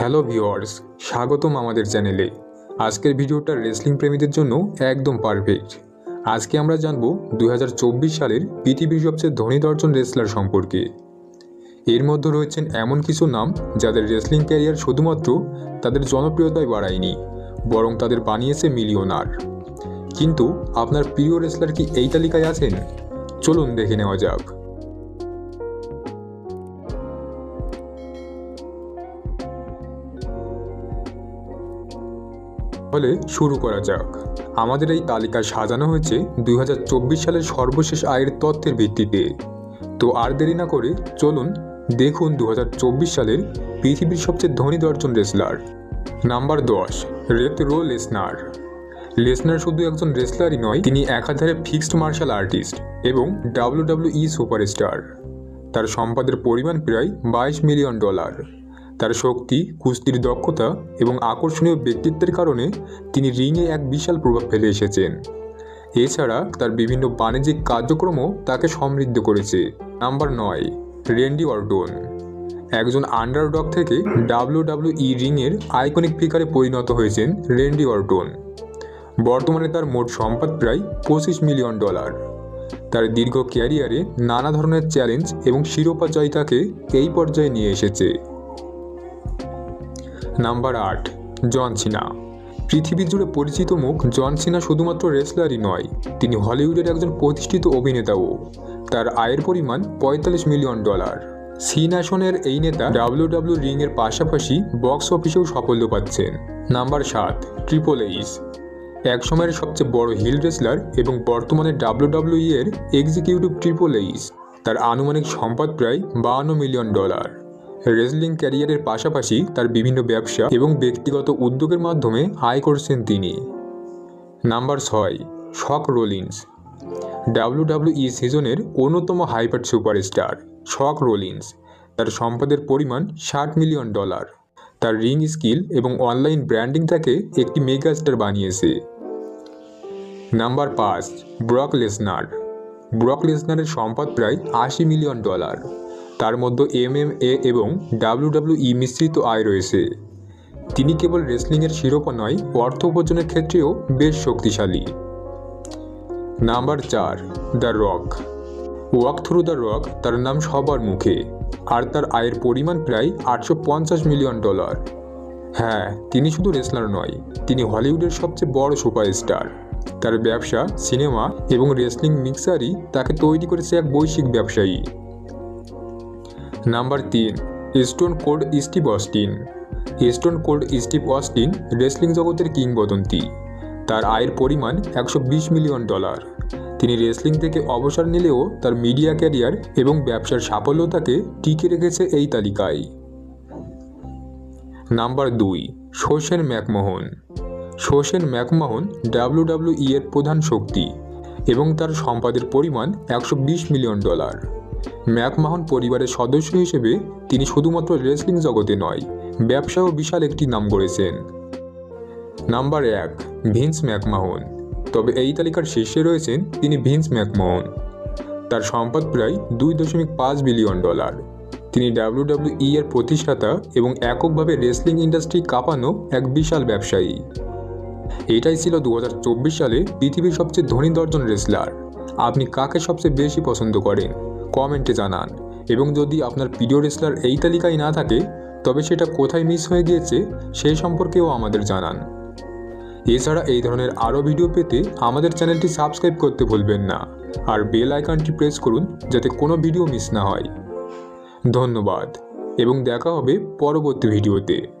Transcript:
Hello viewers স্বাগতম আমাদের চ্যানেলে। আজকের ভিডিওটা রেসলিং প্রেমীদের জন্য একদম পারফেক্ট আজকে আমরা জানব দু হাজার চব্বিশ সালের পৃথিবীর সবচেয়ে ধনী দর্জন রেসলার সম্পর্কে। এর মধ্যে রয়েছেন এমন কিছু নাম যাদের রেসলিং ক্যারিয়ার শুধুমাত্র তাদের জনপ্রিয়তায় বাড়ায়নি, বরং তাদের বানিয়েছে মিলিয়নার কিন্তু আপনার প্রিয় রেসলার কি এই তালিকায় আছেন? চলুন দেখে নেওয়া যাক। তাহলে শুরু করা যাক। আমাদের এই তালিকা সাজানো হয়েছে দুই হাজার চব্বিশ সালের সর্বশেষ আয়ের তথ্যের ভিত্তিতে। তো আর দেরি না করে চলুন দেখুন দু হাজার চব্বিশ সালের পৃথিবীর সবচেয়ে ধনী দর্জন রেসলার। নাম্বার দশ রেত রো লেসনার। লেসনার শুধু একজন রেসলারই নয়, তিনি একাধারে ফিক্সড মার্শাল আর্টিস্ট এবং ডাব্লিউডাব্লিউই সুপারস্টার। তার সম্পদের পরিমাণ প্রায় বাইশ মিলিয়ন ডলার। তার শক্তি, কুস্তির দক্ষতা এবং আকর্ষণীয় ব্যক্তিত্বের কারণে তিনি রিংয়ে এক বিশাল প্রভাব ফেলে এসেছেন। এছাড়া তার বিভিন্ন বাণিজ্যিক কার্যক্রমও তাকে সমৃদ্ধ করেছে। নাম্বার নয়, রেন্ডি অর্টন একজন আন্ডারডগ থেকে ডাব্লিউডাব্লিউই রিংয়ের আইকনিক ফিগারে পরিণত হয়েছেন রেন্ডি অর্টন বর্তমানে তার মোট সম্পদ প্রায় পঁচিশ মিলিয়ন ডলার। তার দীর্ঘ ক্যারিয়ারে নানা ধরনের চ্যালেঞ্জ এবং শিরোপা জয় তাকে এই পর্যায়ে নিয়ে এসেছে। নাম্বার আট, জন সিনা পৃথিবী জুড়ে পরিচিত মুখ জন সিনা শুধুমাত্র রেসলারই নয়, তিনি হলিউডের একজন প্রতিষ্ঠিত অভিনেতাও। তার আয়ের পরিমাণ পঁয়তাল্লিশ মিলিয়ন ডলার। সি ন্যাশনের এই নেতা ডাব্লিউ ডাব্লিউডাব্লিউ রিংয়ের পাশাপাশি বক্স অফিসেও সাফল্য পাচ্ছেন। নাম্বার সাত, ট্রিপল এইচ। একসময়ের সবচেয়ে বড় হিল রেসলার এবং বর্তমানে ডাব্লিউডাব্লিউই এর এক্সিকিউটিভ ট্রিপল এইচ। তার আনুমানিক সম্পদ প্রায় বাহান্ন মিলিয়ন ডলার। রেসলিং ক্যারিয়ারের পাশাপাশি তার বিভিন্ন ব্যবসা এবং ব্যক্তিগত উদ্যোগের মাধ্যমে আয় করছেন তিনি। নাম্বার ছয়, শক রোলিন্স। ডাব্লিউডাব্লিউই সিজনের অন্যতম হাইপার সুপারস্টার, শক রোলিন্স। তার সম্পদের পরিমাণ ষাট মিলিয়ন ডলার। তার রিং স্কিল এবং অনলাইন ব্র্যান্ডিং তাকে একটি মেগা স্টার বানিয়েছে। নাম্বার পাঁচ, ব্রক লেসনার। ব্রক লেসনারের সম্পদ প্রায় আশি মিলিয়ন ডলার। তার মধ্যে এম এম এ এবং ডাব্লিউডাব্লিউই মিশ্রিত আয় রয়েছে। তিনি কেবল রেসলিংয়ের শিরোপা নয়, অর্থ উপার্জনের ক্ষেত্রেও বেশ শক্তিশালী। নাম্বার চার, the Rock. Walk through the Rock তার নাম সবার মুখে, আর তার আয়ের পরিমাণ প্রায় আটশো পঞ্চাশ মিলিয়ন ডলার। হ্যাঁ তিনি শুধু রেসলার নয়, তিনি হলিউডের সবচেয়ে বড় সুপারস্টার। তার ব্যবসা, সিনেমা এবং রেসলিং মিক্সারই তাকে তৈরি করেছে এক বৈশ্বিক ব্যবসায়ী। নাম্বার তিন, Stone Cold Steve Austin. Stone Cold Steve Austin wrestling জগতের কিংবদন্তি। তার আয়ের পরিমাণ একশো বিশ মিলিয়ন ডলার। তিনি রেসলিং থেকে অবসর নিলেও তার মিডিয়া ক্যারিয়ার এবং ব্যবসার সাফল্য তাকে টিকে রেখেছে এই তালিকায়। নাম্বার দুই Shane McMahon. Shane McMahon WWE এর প্রধান শক্তি এবং তার সম্পদের পরিমাণ একশো বিশ মিলিয়ন ডলার। ম্যাকমাহন পরিবারের সদস্য হিসেবে তিনি শুধুমাত্র রেসলিং জগতে নয় ব্যবসাও বিশাল একটি নাম গড়েছেন। নাম্বার এক, ভিন্স ম্যাকমাহন। তবে এই তালিকার শীর্ষে রয়েছেন তিনি ভিন্স ম্যাকমোহন। তার সম্পদ প্রায় দুই দশমিক পাঁচ বিলিয়ন ডলার। তিনি ডাব্লিউডাব্লিউই এর প্রতিষ্ঠাতা এবং এককভাবে রেসলিং ইন্ডাস্ট্রি কাঁপানো এক বিশাল ব্যবসায়ী। এটাই ছিল দু হাজার চব্বিশ সালে পৃথিবীর সবচেয়ে ধনী দর্জন রেসলার আপনি কাকে সবচেয়ে বেশি পছন্দ করেন? কমেন্টে জানান। এবং যদি আপনার প্রিয় রেসলার এই তালিকায় না থাকে, তবে সেটা কোথায় মিস হয়ে গিয়েছে সেই সম্পর্কেও আমাদের জানান। এছাড়া এই ধরনের আরও ভিডিও পেতে আমাদের চ্যানেলটি সাবস্ক্রাইব করতে ভুলবেন না। আর বেল আইকনটি প্রেস করুন যাতে কোনো ভিডিও মিস না হয়। ধন্যবাদ। এবং দেখা হবে পরবর্তী ভিডিওতে